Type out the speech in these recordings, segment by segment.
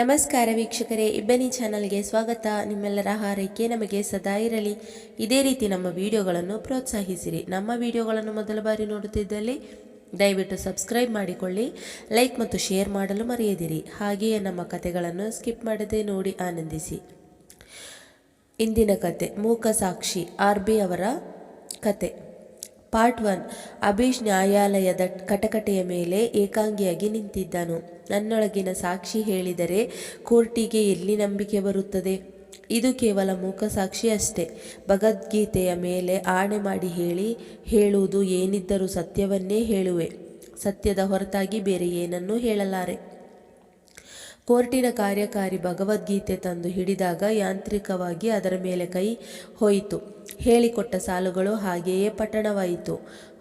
ನಮಸ್ಕಾರ ವೀಕ್ಷಕರೇ, ಇಬ್ಬನಿ ಚಾನಲ್ಗೆ ಸ್ವಾಗತ. ನಿಮ್ಮೆಲ್ಲರ ಹಾರೈಕೆ ನಮಗೆ ಸದಾ ಇರಲಿ. ಇದೇ ರೀತಿ ನಮ್ಮ ವಿಡಿಯೋಗಳನ್ನು ಪ್ರೋತ್ಸಾಹಿಸಿರಿ. ನಮ್ಮ ವಿಡಿಯೋಗಳನ್ನು ಮೊದಲ ಬಾರಿ ನೋಡುತ್ತಿದ್ದಲ್ಲಿ ದಯವಿಟ್ಟು ಸಬ್ಸ್ಕ್ರೈಬ್ ಮಾಡಿಕೊಳ್ಳಿ, ಲೈಕ್ ಮತ್ತು ಶೇರ್ ಮಾಡಲು ಮರೆಯದಿರಿ. ಹಾಗೆಯೇ ನಮ್ಮ ಕತೆಗಳನ್ನು ಸ್ಕಿಪ್ ಮಾಡದೆ ನೋಡಿ ಆನಂದಿಸಿ. ಇಂದಿನ ಕತೆ ಮೂಕ ಸಾಕ್ಷಿ, ಆರ್ ಬಿ ಅವರ ಕತೆ ಪಾರ್ಟ್ ಒನ್ ಅಭೀಶ್ ನ್ಯಾಯಾಲಯದ ಕಟಕಟೆಯ ಮೇಲೆ ಏಕಾಂಗಿಯಾಗಿ ನಿಂತಿದ್ದನು. ನನ್ನೊಳಗಿನ ಸಾಕ್ಷಿ ಹೇಳಿದರೆ ಕೋರ್ಟಿಗೆ ಎಲ್ಲಿ ನಂಬಿಕೆ ಬರುತ್ತದೆ? ಇದು ಕೇವಲ ಮೂಕ ಸಾಕ್ಷಿ ಅಷ್ಟೇ. ಭಗವದ್ಗೀತೆಯ ಮೇಲೆ ಆಣೆ ಮಾಡಿ ಹೇಳಿ, ಹೇಳುವುದು ಏನಿದ್ದರೂ ಸತ್ಯವನ್ನೇ ಹೇಳುವೆ. ಸತ್ಯದ ಹೊರತಾಗಿ ಬೇರೆ ಏನನ್ನೂ ಹೇಳಲಾರೆ. ಕೋರ್ಟಿನ ಕಾರ್ಯಕಾರಿ ಭಗವದ್ಗೀತೆ ತಂದು ಹಿಡಿದಾಗ ಯಾಂತ್ರಿಕವಾಗಿ ಅದರ ಮೇಲೆ ಕೈ ಹೋಯಿತು. ಹೇಳಿಕೊಟ್ಟ ಸಾಲುಗಳು ಹಾಗೆಯೇ ಪಠಣವಾಯಿತು.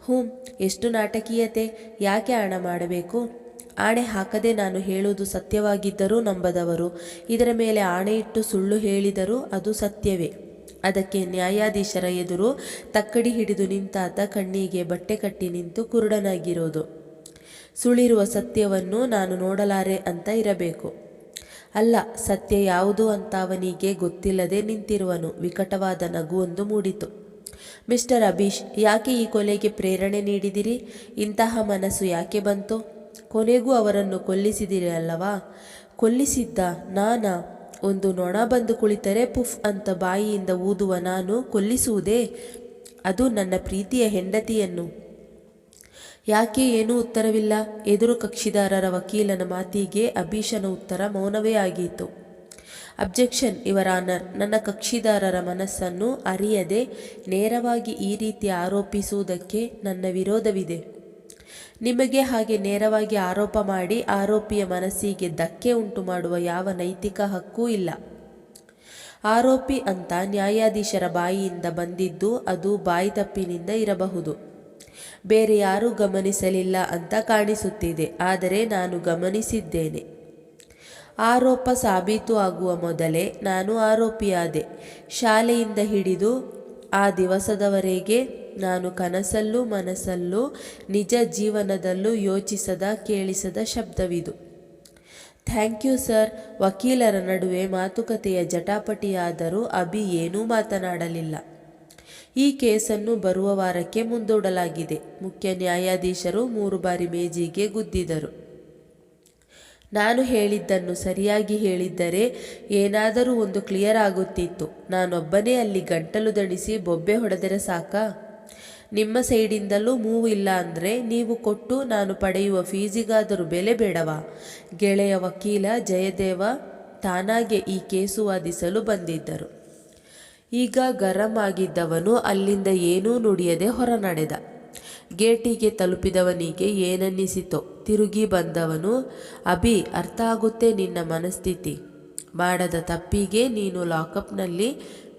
ಹ್ಞೂ ಎಷ್ಟು ನಾಟಕೀಯತೆ! ಯಾಕೆ ಹಣ ಮಾಡಬೇಕು? ಆಣೆ ಹಾಕದೆ ನಾನು ಹೇಳುವುದು ಸತ್ಯವಾಗಿದ್ದರೂ ನಂಬದವರು. ಇದರ ಮೇಲೆ ಆಣೆ ಇಟ್ಟು ಸುಳ್ಳು ಹೇಳಿದರೂ ಅದು ಸತ್ಯವೇ. ಅದಕ್ಕೆ ನ್ಯಾಯಾಧೀಶರ ಎದುರು ತಕ್ಕಡಿ ಹಿಡಿದು ನಿಂತಾತ ಕಣ್ಣಿಗೆ ಬಟ್ಟೆ ಕಟ್ಟಿ ನಿಂತು ಕುರುಡನಾಗಿರೋದು. ಸುಳಿರುವ ಸತ್ಯವನ್ನು ನಾನು ನೋಡಲಾರೆ ಅಂತ ಇರಬೇಕು. ಅಲ್ಲ, ಸತ್ಯ ಯಾವುದು ಅಂತ ಅವನಿಗೆ ಗೊತ್ತಿಲ್ಲದೆ ನಿಂತಿರುವನು. ವಿಕಟವಾದ ನಗುವೊಂದು ಮೂಡಿತು. ಮಿಸ್ಟರ್ ಅಭೀಶ್ ಯಾಕೆ ಈ ಕೊಲೆಗೆ ಪ್ರೇರಣೆ ನೀಡಿದಿರಿ? ಇಂತಹ ಮನಸ್ಸು ಯಾಕೆ ಬಂತು? ಕೊನೆಗೂ ಅವರನ್ನು ಕೊಲ್ಲಿಸಿದಿರಿ ಅಲ್ಲವಾ? ಕೊಲ್ಲಿಸಿದ್ದ ನಾನಾ ಒಂದು ನೊಣ ಬಂದು ಕುಳಿತರೆ ಪುಫ್ ಅಂತ ಬಾಯಿಯಿಂದ ಊದುವ ನಾನು ಕೊಲ್ಲಿಸುವುದೇ? ಅದು ನನ್ನ ಪ್ರೀತಿಯ ಹೆಂಡತಿಯನ್ನು. ಯಾಕೆ ಏನೂ ಉತ್ತರವಿಲ್ಲ. ಎದುರು ಕಕ್ಷಿದಾರರ ವಕೀಲನ ಮಾತಿಗೆ ಅಭೀಷನ ಉತ್ತರ ಮೌನವೇ ಆಗಿತ್ತು. ಅಬ್ಜೆಕ್ಷನ್, ಇವರ ಆನರ್, ನನ್ನ ಕಕ್ಷಿದಾರರ ಮನಸ್ಸನ್ನು ಅರಿಯದೆ ನೇರವಾಗಿ ಈ ರೀತಿ ಆರೋಪಿಸುವುದಕ್ಕೆ ನನ್ನ ವಿರೋಧವಿದೆ. ನಿಮಗೆ ಹಾಗೆ ನೇರವಾಗಿ ಆರೋಪ ಮಾಡಿ ಆರೋಪಿಯ ಮನಸ್ಸಿಗೆ ಧಕ್ಕೆ ಉಂಟು ಮಾಡುವ ಯಾವ ನೈತಿಕ ಹಕ್ಕೂ ಇಲ್ಲ. ಆರೋಪಿ ಅಂತ ನ್ಯಾಯಾಧೀಶರ ಬಾಯಿಯಿಂದ ಬಂದಿದ್ದು ಅದು ಬಾಯಿ ತಪ್ಪಿನಿಂದ ಇರಬಹುದು. ಬೇರೆ ಯಾರೂ ಗಮನಿಸಲಿಲ್ಲ ಅಂತ ಕಾಣಿಸುತ್ತಿದೆ, ಆದರೆ ನಾನು ಗಮನಿಸಿದ್ದೇನೆ. ಆರೋಪ ಸಾಬೀತು ಆಗುವ ಮೊದಲೇ ನಾನು ಆರೋಪಿಯಾದೆ. ಶಾಲೆಯಿಂದ ಹಿಡಿದು ಆ ದಿವಸದವರೆಗೆ ನಾನು ಕನಸಲ್ಲೂ ಮನಸ್ಸಲ್ಲೂ ನಿಜ ಜೀವನದಲ್ಲೂ ಯೋಚಿಸದ ಕೇಳಿಸದ ಶಬ್ದವಿದು. Thank you sir. ವಕೀಲರ ನಡುವೆ ಮಾತುಕತೆಯ ಜಟಾಪಟಿಯಾದರೂ ಅಭಿ ಏನೂ ಮಾತನಾಡಲಿಲ್ಲ. ಈ ಕೇಸನ್ನು ಬರುವ ವಾರಕ್ಕೆ ಮುಂದೂಡಲಾಗಿದೆ. ಮುಖ್ಯ ನ್ಯಾಯಾಧೀಶರು ಮೂರು ಬಾರಿ ಮೇಜಿಗೆ ಗುದ್ದಿದರು. ನಾನು ಹೇಳಿದ್ದನ್ನು ಸರಿಯಾಗಿ ಹೇಳಿದ್ದರೆ ಏನಾದರೂ ಒಂದು ಕ್ಲಿಯರ್ ಆಗುತ್ತಿತ್ತು. ನಾನೊಬ್ಬನೇ ಅಲ್ಲಿ ಗಂಟಲು ದಣಿಸಿ ಬೊಬ್ಬೆ ಹೊಡೆದರೆ ಸಾಕಾ? ನಿಮ್ಮ ಸೈಡಿಂದಲೂ ಮೂವ್ ಇಲ್ಲ ಅಂದರೆ ನೀವು ಕೊಟ್ಟು ನಾನು ಪಡೆಯುವ ಫೀಸಿಗಾದರೂ ಬೆಲೆ ಬೇಡವಾ? ಗೆಳೆಯ ವಕೀಲ ಜಯದೇವ ತಾನಾಗೆ ಈ ಕೇಸು ವಾದಿಸಲು ಬಂದಿದ್ದರು. ಈಗ ಗರಂ ಆಗಿದ್ದವನು ಅಲ್ಲಿಂದ ಏನೂ ನುಡಿಯದೆ ಹೊರ ನಡೆದ ಗೇಟಿಗೆ ತಲುಪಿದವನಿಗೆ ಏನನ್ನಿಸಿತೋ ತಿರುಗಿ ಬಂದವನು, ಅಭಿ, ಅರ್ಥ ಆಗುತ್ತೆ ನಿನ್ನ ಮನಸ್ಥಿತಿ. ಮಾಡದ ತಪ್ಪಿಗೆ ನೀನು ಲಾಕಪ್ನಲ್ಲಿ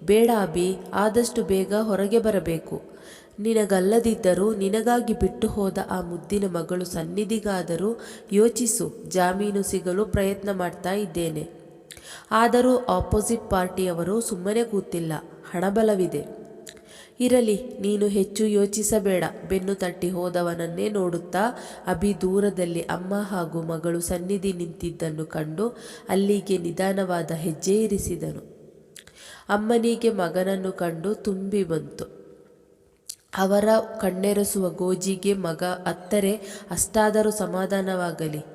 ಬೇಡ ಅಭಿ, ಆದಷ್ಟು ಬೇಗ ಹೊರಗೆ ಬರಬೇಕು. ನಿನಗಲ್ಲದಿದ್ದರೂ ನಿನಗಾಗಿ ಬಿಟ್ಟು ಹೋದ ಆ ಮುದ್ದಿನ ಮಗಳು ಸನ್ನಿಧಿಗಾದರೂ ಯೋಚಿಸು, ಜಾಮೀನು ಸಿಗಲು ಪ್ರಯತ್ನ ಮಾಡ್ತಾ ಇದ್ದೇನೆ. ಆದರೂ ಆಪೋಸಿಟ್ ಪಾರ್ಟಿಯವರು ಸುಮ್ಮನೆ ಕೂತಿಲ್ಲ, ಹಣಬಲವಿದೆ. ಇರಲಿ, ನೀನು ಹೆಚ್ಚು ಯೋಚಿಸಬೇಡ, ಬೆನ್ನು ತಟ್ಟಿ ಹೋದವನನ್ನೇ ನೋಡುತ್ತಾ ಅಭಿ ದೂರದಲ್ಲಿ ಅಮ್ಮ ಹಾಗೂ ಮಗಳು ಸನ್ನಿಧಿ ನಿಂತಿದ್ದನ್ನು ಕಂಡು ಅಲ್ಲಿಗೆ ನಿಧಾನವಾದ ಹೆಜ್ಜೆ ಇರಿಸಿದನು. ಅಮ್ಮನಿಗೆ ಮಗನನ್ನು ಕಂಡು ತುಂಬಿ ಬಂತು. ಅವರ ಕಣ್ಣೆರಸುವ ಗೋಜಿಗೆ ಮಗ ಅತ್ತರೆ, ಅಷ್ಟಾದರೂ ಸಮಾಧಾನವಾಗಲಿ.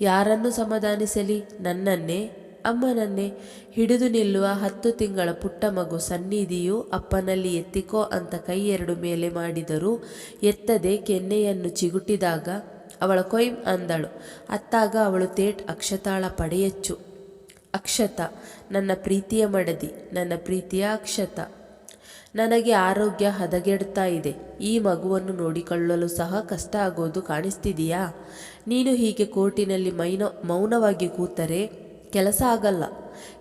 ಯಾರನ್ನು ಸಮಾಧಾನಿಸಲಿ? ನನ್ನನ್ನೇ? ಅಮ್ಮನನ್ನೇ? ಹಿಡಿದು ನಿಲ್ಲುವ ಹತ್ತು ತಿಂಗಳ ಪುಟ್ಟ ಮಗು ಸನ್ನಿಧಿಯು ಅಪ್ಪನಲ್ಲಿ ಎತ್ತಿಕೋ ಅಂತ ಕೈ ಎರಡು ಮೇಲೆ ಮಾಡಿದರೂ ಎತ್ತದೆ ಕೆನ್ನೆಯನ್ನು ಚಿಗುಟಿದಾಗ ಅವಳ ಕೊಯ್ ಅಂದಳು. ಅತ್ತಾಗ ಅವಳು ತೇಟ್ ಅಕ್ಷತಾಳ ಪಡೆಯಚ್ಚು. ಅಕ್ಷತ, ನನ್ನ ಪ್ರೀತಿಯ ಮಡದಿ, ನನ್ನ ಪ್ರೀತಿಯ ಅಕ್ಷತ. ನನಗೆ ಆರೋಗ್ಯ ಹದಗೆಡ್ತಾ ಇದೆ. ಈ ಮಗುವನ್ನು ನೋಡಿಕೊಳ್ಳಲು ಸಹ ಕಷ್ಟ ಆಗೋದು ಕಾಣಿಸ್ತಿದೆಯಾ? ನೀನು ಹೀಗೆ ಕೋರ್ಟಿನಲ್ಲಿ ಮೈನ, ಮೌನವಾಗಿ ಕೂತರೆ ಕೆಲಸ ಆಗಲ್ಲ.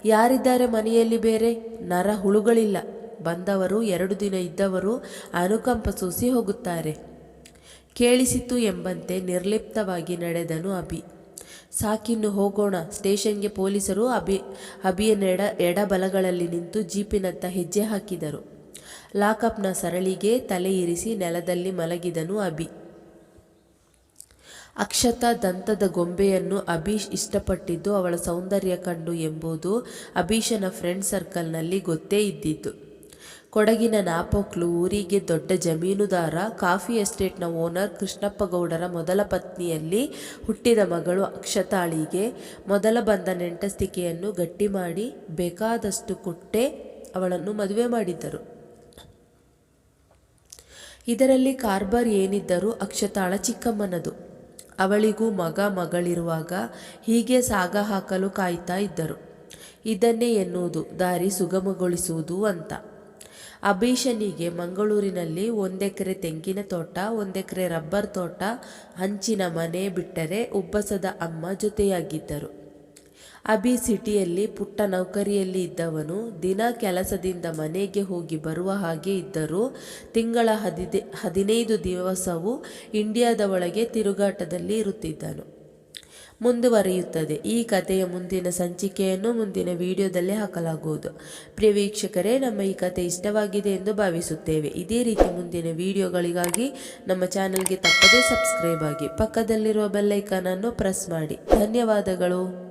ಯಾರಿದ್ದಾರೆ ಮನೆಯಲ್ಲಿ ಬೇರೆ? ನರ ಹುಳುಗಳಿಲ್ಲ. ಬಂದವರು, ಎರಡು ದಿನ ಇದ್ದವರು ಅನುಕಂಪ ಸೂಸಿ ಹೋಗುತ್ತಾರೆ. ಕೇಳಿಸಿತು ಎಂಬಂತೆ ನಿರ್ಲಿಪ್ತವಾಗಿ ನಡೆದನು ಅಭಿ. ಸಾಕಿನ್ನು ಹೋಗೋಣ. ಸ್ಟೇಷನ್ಗೆ ಪೊಲೀಸರು ಅಭಿ ಅಭಿಯ ಎಡ ಎಡಬಲಗಳಲ್ಲಿ ನಿಂತು ಜೀಪಿನತ್ತ ಹೆಜ್ಜೆ ಹಾಕಿದರು. ಲಾಕಪ್ನ ಸರಳಿಗೆ ತಲೆ ಇರಿಸಿ ನೆಲದಲ್ಲಿ ಮಲಗಿದನು ಅಭಿ ಅಕ್ಷತ ದಂತದ ಗೊಂಬೆಯನ್ನು ಅಭೀಶ್ ಇಷ್ಟಪಟ್ಟಿದ್ದು ಅವಳ ಸೌಂದರ್ಯ ಕಂಡು ಎಂಬುದು ಅಭೀಶನ ಫ್ರೆಂಡ್ ಸರ್ಕಲ್ನಲ್ಲಿ ಗೊತ್ತೇ ಇದ್ದಿದ್ದು ಕೊಡಗಿನ ನಾಪೋಕ್ಲು ಊರಿಗೆ ದೊಡ್ಡ ಜಮೀನುದಾರ, ಕಾಫಿ ಎಸ್ಟೇಟ್ನ ಓನರ್ ಕೃಷ್ಣಪ್ಪಗೌಡರ ಮೊದಲ ಪತ್ನಿಯಲ್ಲಿ ಹುಟ್ಟಿದ ಮಗಳು ಅಕ್ಷತಾಳಿಗೆ ಮೊದಲ ಬಂದ ನೆಂಟಸ್ತಿಕೆಯನ್ನು ಗಟ್ಟಿ ಮಾಡಿ ಬೇಕಾದಷ್ಟು ಕೊಟ್ಟೆ ಅವಳನ್ನು ಮದುವೆ ಮಾಡಿದ್ದರು. ಇದರಲ್ಲಿ ಕಾರ್ಬಾರ್ ಏನಿದ್ದರೂ ಅಕ್ಷತಾಳ ಚಿಕ್ಕಮ್ಮನದು. ಅವಳಿಗೂ ಮಗ ಮಗಳಿರುವಾಗ ಹೀಗೆ ಸಾಗ ಹಾಕಲು ಕಾಯ್ತಾ ಇದ್ದರು. ಇದನ್ನೇ ಎನ್ನುವುದು, ದಾರಿ ಸುಗಮಗೊಳಿಸುವುದು ಅಂತ. ಅಭೀಷನಿಗೆ ಮಂಗಳೂರಿನಲ್ಲಿ ಒಂದೆಕರೆ ತೆಂಗಿನ ತೋಟ, ಒಂದೆಕರೆ ರಬ್ಬರ್ ತೋಟ, ಹಂಚಿನ ಮನೆ ಬಿಟ್ಟರೆ ಉಬ್ಬಸದ ಅಮ್ಮ ಜೊತೆಯಾಗಿದ್ದರು. ಅಭಿ ಸಿಟಿಯಲ್ಲಿ ಪುಟ್ಟ ನೌಕರಿಯಲ್ಲಿ ಇದ್ದವನು, ದಿನ ಕೆಲಸದಿಂದ ಮನೆಗೆ ಹೋಗಿ ಬರುವ ಹಾಗೆ ಇದ್ದರೂ, ತಿಂಗಳ ಹದಿದೆ, ಹದಿನೈದು ದಿವಸವು ಇಂಡಿಯಾದ ಒಳಗೆ ತಿರುಗಾಟದಲ್ಲಿ ಇರುತ್ತಿದ್ದನು. ಮುಂದುವರಿಯುತ್ತದೆ. ಈ ಕಥೆಯ ಮುಂದಿನ ಸಂಚಿಕೆಯನ್ನು ಮುಂದಿನ ವಿಡಿಯೋದಲ್ಲಿ ಹಾಕಲಾಗುವುದು. ಪ್ರಿಯ ವೀಕ್ಷಕರೇ, ನಮ್ಮ ಈ ಕಥೆ ಇಷ್ಟವಾಗಿದೆ ಎಂದು ಭಾವಿಸುತ್ತೇವೆ. ಇದೇ ರೀತಿ ಮುಂದಿನ ವಿಡಿಯೋಗಳಿಗಾಗಿ ನಮ್ಮ ಚಾನಲ್ಗೆ ತಪ್ಪದೇ ಸಬ್ಸ್ಕ್ರೈಬ್ ಆಗಿ ಪಕ್ಕದಲ್ಲಿರುವ ಬೆಲ್ಲೈಕನನ್ನು ಪ್ರೆಸ್ ಮಾಡಿ. ಧನ್ಯವಾದಗಳು.